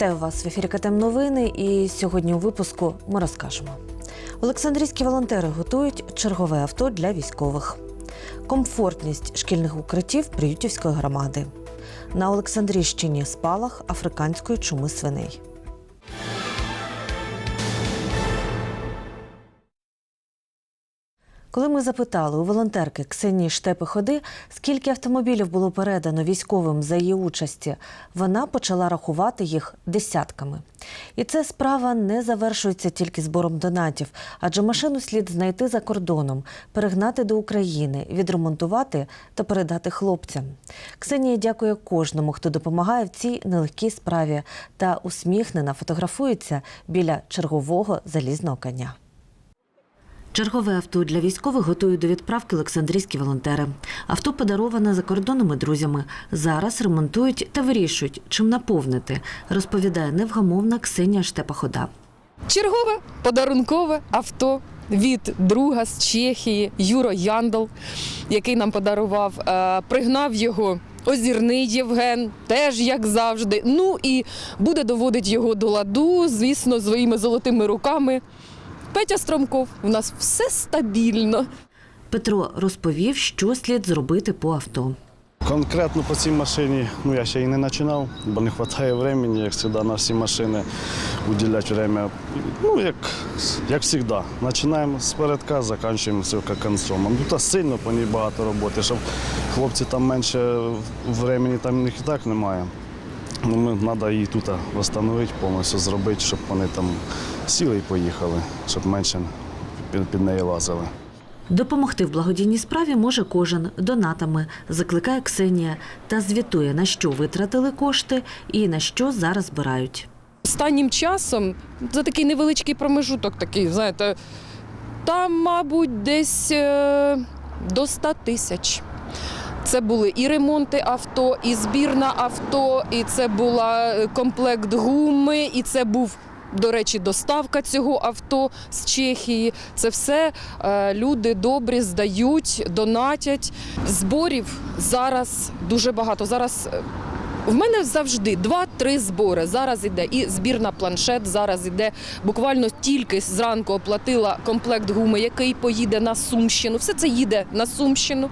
Вітаю вас в ефірі КТМ Новини. І сьогодні у випуску ми розкажемо. Олександрійські волонтери готують чергове авто для військових, комфортність шкільних укриттів Приютівської громади. На Олександрійщині спалах африканської чуми свиней. Коли ми запитали у волонтерки Ксенії Штепи-Ходи, скільки автомобілів було передано військовим за її участі, вона почала рахувати їх десятками. І ця справа не завершується тільки збором донатів, адже машину слід знайти за кордоном, перегнати до України, відремонтувати та передати хлопцям. Ксенія дякує кожному, хто допомагає в цій нелегкій справі, та усміхнена фотографується біля чергового залізного коня. Чергове авто для військових готують до відправки олександрійські волонтери. Авто подароване закордонними друзями. Зараз ремонтують та вирішують, чим наповнити, розповідає невгамовна Ксенія Штепахода. Чергове подарункове авто від друга з Чехії Юро Яндал, який нам подарував. Е, Пригнав його озірний Євген, теж як завжди. Ну і буде доводити його до ладу, звісно, своїми золотими руками. Петя Стромков, у нас все стабільно. Петро розповів, що слід зробити по авто. Конкретно по цій машині, ну я ще й не починав, бо не вистачає времени, як завжди, на всі машини уділяти время. Ну, як, як завжди. Починаємо з передка, закінчуємо все як концом. Ну, та сильно по ній багато роботи, щоб хлопці там менше времени там них і так немає. Ну, ми, треба її тут встановити, повністю зробити, щоб вони там сіли і поїхали, щоб менше під, під неї лазили. Допомогти в благодійній справі може кожен донатами, закликає Ксенія та звітує, на що витратили кошти і на що зараз збирають. Останнім часом за такий невеличкий промежуток, такий, знаєте, там, мабуть, десь е, до 100 тисяч. Це були і ремонти авто, і збір на авто, і це була е, комплект гуми, і це був. До речі, доставка цього авто з Чехії. Це все е, люди добрі здають, донатять. Зборів зараз дуже багато. Зараз е, в мене завжди два-три збори. Зараз іде і збір на планшет. Зараз іде буквально тільки зранку оплатила комплект гуми, який поїде на Сумщину. Все це їде на Сумщину.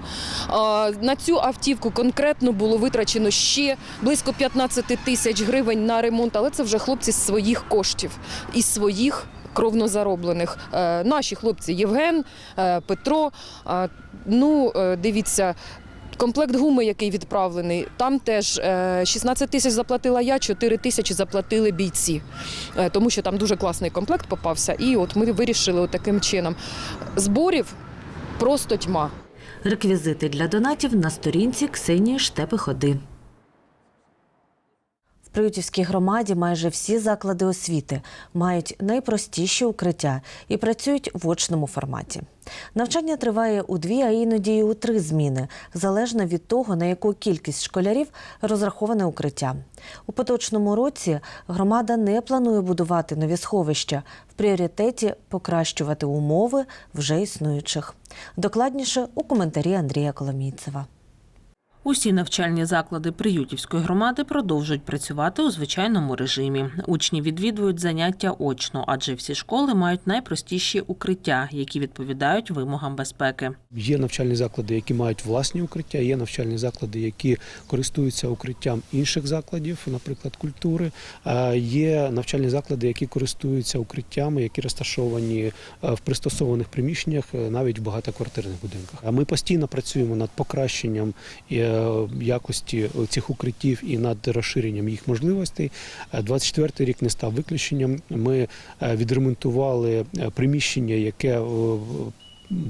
На цю автівку конкретно було витрачено ще близько 15 тисяч гривень на ремонт, але це вже хлопці з своїх коштів із своїх. Кровно зароблених Е, наші хлопці Євген, е, Петро. Ну, е, дивіться, Комплект гуми, який відправлений, там теж е, 16 тисяч заплатила я, 4 тисячі заплатили бійці, Е, тому що там дуже класний комплект попався. І от ми вирішили таким чином. Зборів просто тьма. Реквізити для донатів на сторінці Ксенії Штепи-Ходи. Приютівській громаді майже всі заклади освіти мають найпростіші укриття і працюють в очному форматі. Навчання триває у дві, а іноді і у три зміни, залежно від того, на яку кількість школярів розраховане укриття. У поточному році громада не планує будувати нові сховища. В пріоритеті покращувати умови вже існуючих. Докладніше у коментарі Андрія Коломійцева. Усі навчальні заклади Приютівської громади продовжують працювати у звичайному режимі. Учні відвідують заняття очно, адже всі школи мають найпростіші укриття, які відповідають вимогам безпеки. Є навчальні заклади, які мають власні укриття, є навчальні заклади, які користуються укриттям інших закладів, наприклад, культури. Є навчальні заклади, які користуються укриттями, які розташовані е, в пристосованих приміщеннях, е, навіть в багатоквартирних будинках. Ми постійно працюємо над покращенням е, якості цих укриттів і над розширенням їх можливостей. 24-й рік не став виключенням. Ми е, відремонтували е, приміщення, яке е,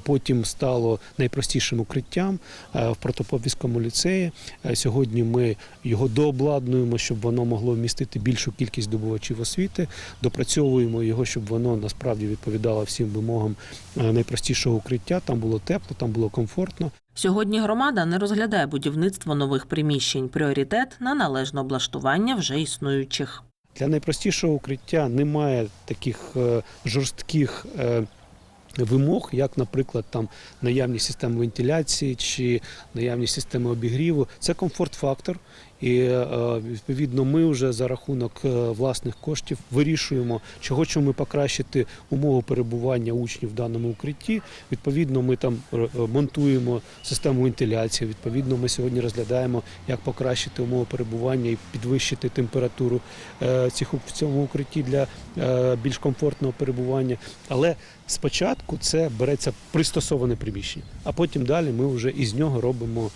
Потім стало найпростішим укриттям е, в протопопівському ліцеї. Е, Сьогодні ми його дообладнуємо, щоб воно могло вмістити більшу кількість добувачів освіти. Допрацьовуємо його, щоб воно насправді відповідало всім вимогам е, найпростішого укриття. Там було тепло, там було комфортно. Сьогодні громада не розглядає будівництво нових приміщень. Пріоритет на належне облаштування вже існуючих. Для найпростішого укриття немає таких жорстких. Вимог, як, наприклад, там наявність системи вентиляції чи наявність системи обігріву, це комфорт-фактор, І е, відповідно ми вже за рахунок е, власних коштів вирішуємо, чи хочемо ми покращити умови перебування учнів в даному укритті. Відповідно, ми там е, монтуємо систему вентиляції. Відповідно, ми сьогодні розглядаємо, як покращити умови перебування і підвищити температуру цих в цьому укритті для більш комфортного перебування. Але спочатку це береться пристосоване приміщення, а потім далі ми вже із нього робимо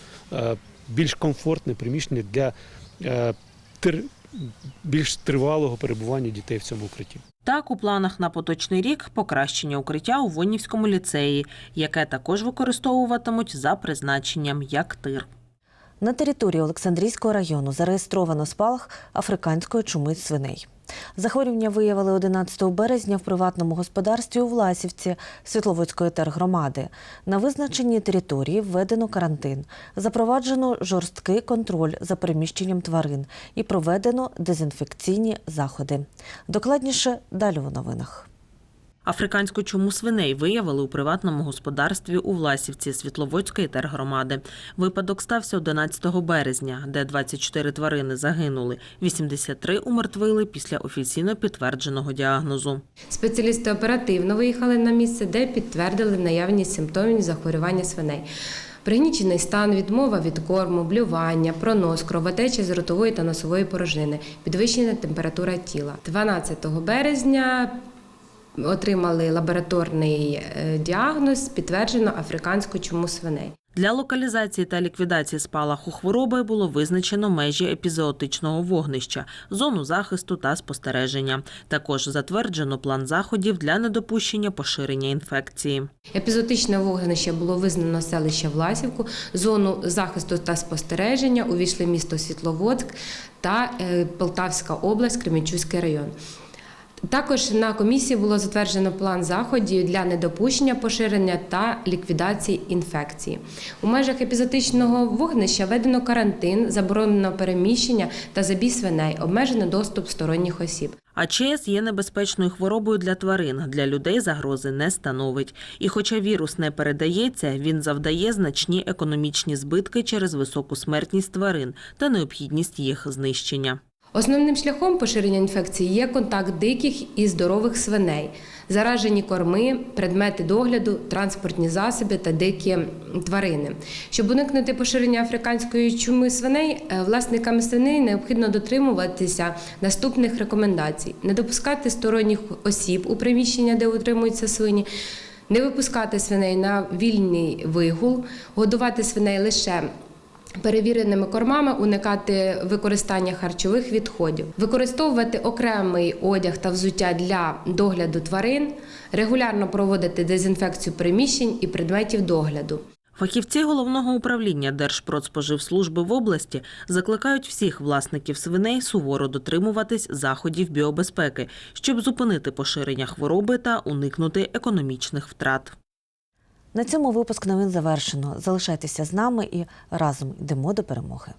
більш комфортне приміщення для е, більш тривалого перебування дітей в цьому укритті. Так, у планах на поточний рік покращення укриття у Вонівському ліцеї, яке також використовуватимуть за призначенням як тир. На території Олександрійського району зареєстровано спалах африканської чуми свиней. Захворювання виявили 11 березня в приватному господарстві у Власівці Світловодської тергромади. На визначеній території введено карантин, запроваджено жорсткий контроль за переміщенням тварин і проведено дезінфекційні заходи. Докладніше далі у новинах. Африканську чуму свиней виявили у приватному господарстві у Власівці Світловодської тергромади. Випадок стався 11 березня, де 24 тварини загинули, 83 умертвили після офіційно підтвердженого діагнозу. Спеціалісти оперативно виїхали на місце, де підтвердили наявність симптомів захворювання свиней. Пригнічений стан, відмова від корму, блювання, пронос, кровотеча з ротової та носової порожнини, підвищена температура тіла. 12 березня отримали лабораторний е, діагноз, підтверджено африканську чуму свиней. Для локалізації та ліквідації спалаху хвороби було визначено межі епізоотичного вогнища, зону захисту та спостереження. Також затверджено план заходів для недопущення поширення інфекції. Епізотичне вогнище було визнано селище Власівку, зону захисту та спостереження увійшли місто Світловодськ та е, Полтавська область, Кременчуцький район. Також на комісії було затверджено план заходів для недопущення поширення та ліквідації інфекції. У межах епізотичного вогнища введено карантин, заборонено переміщення та забій свиней, обмежено доступ сторонніх осіб. АЧС є небезпечною хворобою для тварин, для людей загрози не становить. І хоча вірус не передається, він завдає значні економічні збитки через високу смертність тварин та необхідність їх знищення. Основним шляхом поширення інфекції є контакт диких і здорових свиней, заражені корми, предмети догляду, транспортні засоби та дикі тварини. Щоб уникнути поширення африканської чуми свиней, е, власникам свиней необхідно дотримуватися наступних рекомендацій: не допускати сторонніх осіб у приміщення, де утримуються свині. Не випускати свиней на вільний вигул, годувати свиней лише перевіреними кормами, уникати використання харчових відходів, використовувати окремий одяг та взуття для догляду тварин, регулярно проводити дезінфекцію приміщень і предметів догляду. Фахівці головного управління Держпродспоживслужби в області закликають всіх власників свиней суворо дотримуватись заходів біобезпеки, щоб зупинити поширення хвороби та уникнути економічних втрат. На цьому випуск новин завершено. Залишайтеся з нами і разом йдемо до перемоги.